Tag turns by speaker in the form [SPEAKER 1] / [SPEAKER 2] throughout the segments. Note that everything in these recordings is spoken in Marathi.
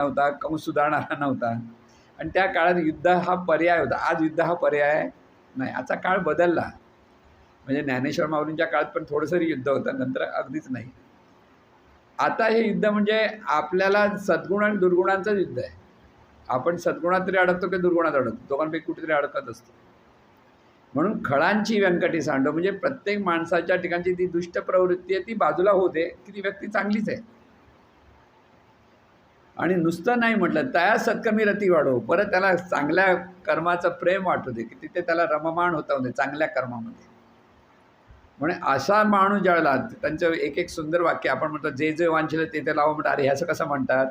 [SPEAKER 1] नव्हता कंस सुधारणारा नव्हता. आणि त्या काळात युद्ध हा पर्याय होता. आज युद्ध हा पर्याय नाही. आजचा काळ बदलला. म्हणजे ज्ञानेश्वर माऊलींच्या काळात पण थोडंसं युद्ध होतं नंतर अगदीच नाही. आता हे युद्ध म्हणजे आपल्याला सद्गुण आणि दुर्गुणांचं युद्ध आहे. आपण सद्गुणात तरी अडकतो की दुर्गुणात अडकतो? दोघांपैकी कुठेतरी अडकत असतो. म्हणून खळांची व्यंकटी सांडो म्हणजे प्रत्येक माणसाच्या ठिकाणची ती दुष्ट प्रवृत्ती आहे ती बाजूला होते की ती व्यक्ती चांगलीच आहे. आणि नुसतं नाही म्हटलं तया सत्कर्मी रती वाढव. परत त्याला चांगल्या कर्माचं प्रेम वाटू दे की तिथे त्याला रममाण होता होते चांगल्या कर्मामध्ये. म्हणजे असा माणूस ज्यावेळेला त्यांचं एक एक सुंदर वाक्य आपण म्हणतो जे जे वांछलं ते ते लावा म्हणतात अरे ह्याचं कसं म्हणतात?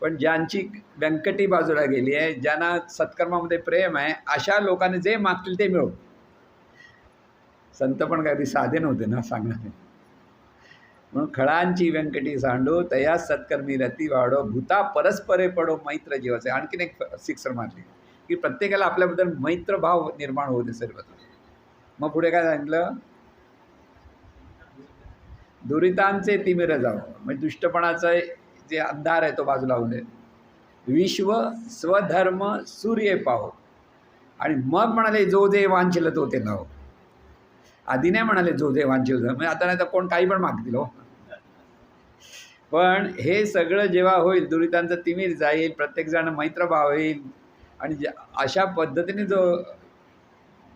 [SPEAKER 1] पण ज्यांची व्यंकटी बाजूला गेली आहे ज्यांना सत्कर्मामध्ये प्रेम आहे अशा लोकांनी जे मागतील ते मिळव. संत पण काही साधे नव्हते ना सांगणारे. म्हणून खळांची व्यंकटी सांडो तया सत्कर्मी रती वाढो भूता परस्परे पडो मैत्र जीवाचे. आणखीन एक सिक्सर मारली. की प्रत्येकाला आपल्याबद्दल मैत्र भाव निर्माण होऊ दे सर्व मग पुढे काय सांगितलं? दुरितांचे तिमिर जावं. म्हणजे दुष्टपणाचा जे अंधार आहे तो बाजूला होऊ दे. विश्व स्वधर्म सूर्य पाहो. आणि मग म्हणाले जो जे वांछिल तो ते लाव. आधी नाही म्हणाले जो देवांची वांछिल म्हणजे आता नाही तर कोण काही पण मागतील हो. पण हे सगळं जेव्हा होईल दुरितांचं तिमीर जाईल प्रत्येकजण मैत्रभाव होईल आणि ज्या- अशा पद्धतीने जो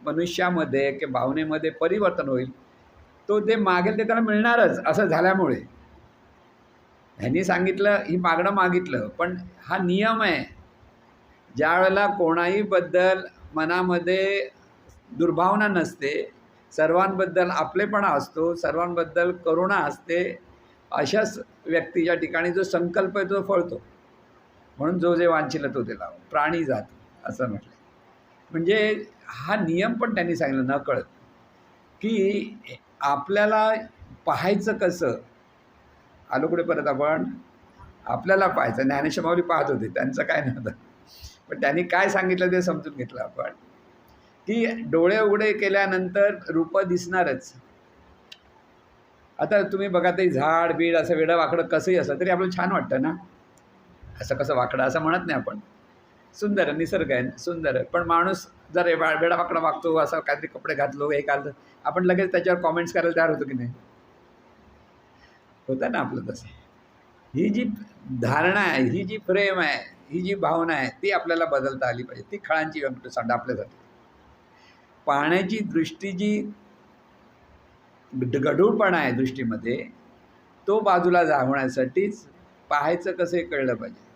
[SPEAKER 1] मनुष्यामध्ये किंवा भावनेमध्ये परिवर्तन होईल तो ते मागेल ते त्याला मिळणारच असं झाल्यामुळे. ह्यांनी सांगितलं ही मागणं मागितलं पण हा नियम आहे. ज्या वेळेला कोणाहीबद्दल मनामध्ये दुर्भावना नसते सर्वांबद्दल आपलेपणा असतो सर्वांबद्दल करुणा असते अशाच व्यक्तीच्या ठिकाणी जो संकल्प आहे तो फळतो. म्हणून जो जे वांछिल तो त्याला प्राणी जात असं म्हटलं म्हणजे हा नियम पण त्यांनी सांगितलं न कळत. की आपल्याला पाहायचं कसं? आलो कुठे परत आपण? आपल्याला पाहायचं. ज्ञानेश्वर पाहत होते त्यांचं काय नव्हतं. पण त्यांनी काय सांगितलं ते समजून घेतलं आपण. की डोळे उघडे केल्यानंतर रूपं दिसणारच. आता तुम्ही बघा ते झाड बीड असं वेडं वाकडं कसंही असं तरी आपलं छान वाटतं ना? असं कसं वाकडं असं म्हणत नाही आपण. सुंदर निसर्ग आहे सुंदर. आहे पण माणूस जर वेडा वाकडा वागतो असं काहीतरी कपडे घातलो हे घालतो आपण लगेच त्याच्यावर कॉमेंट्स करायला तयार होतो की नाही? होतं ना आपलं तसं. ही जी धारणा आहे ही जी प्रेम आहे ही जी भावना आहे ती आपल्याला बदलता आली पाहिजे. ती खळांची व्यक्त सांड आपल्यासाठी. पाहण्याची दृष्टी जी ग- गढूळपणा आहे दृष्टीमध्ये तो बाजूला जागवण्यासाठीच पाहायचं कसं हे कळलं पाहिजे.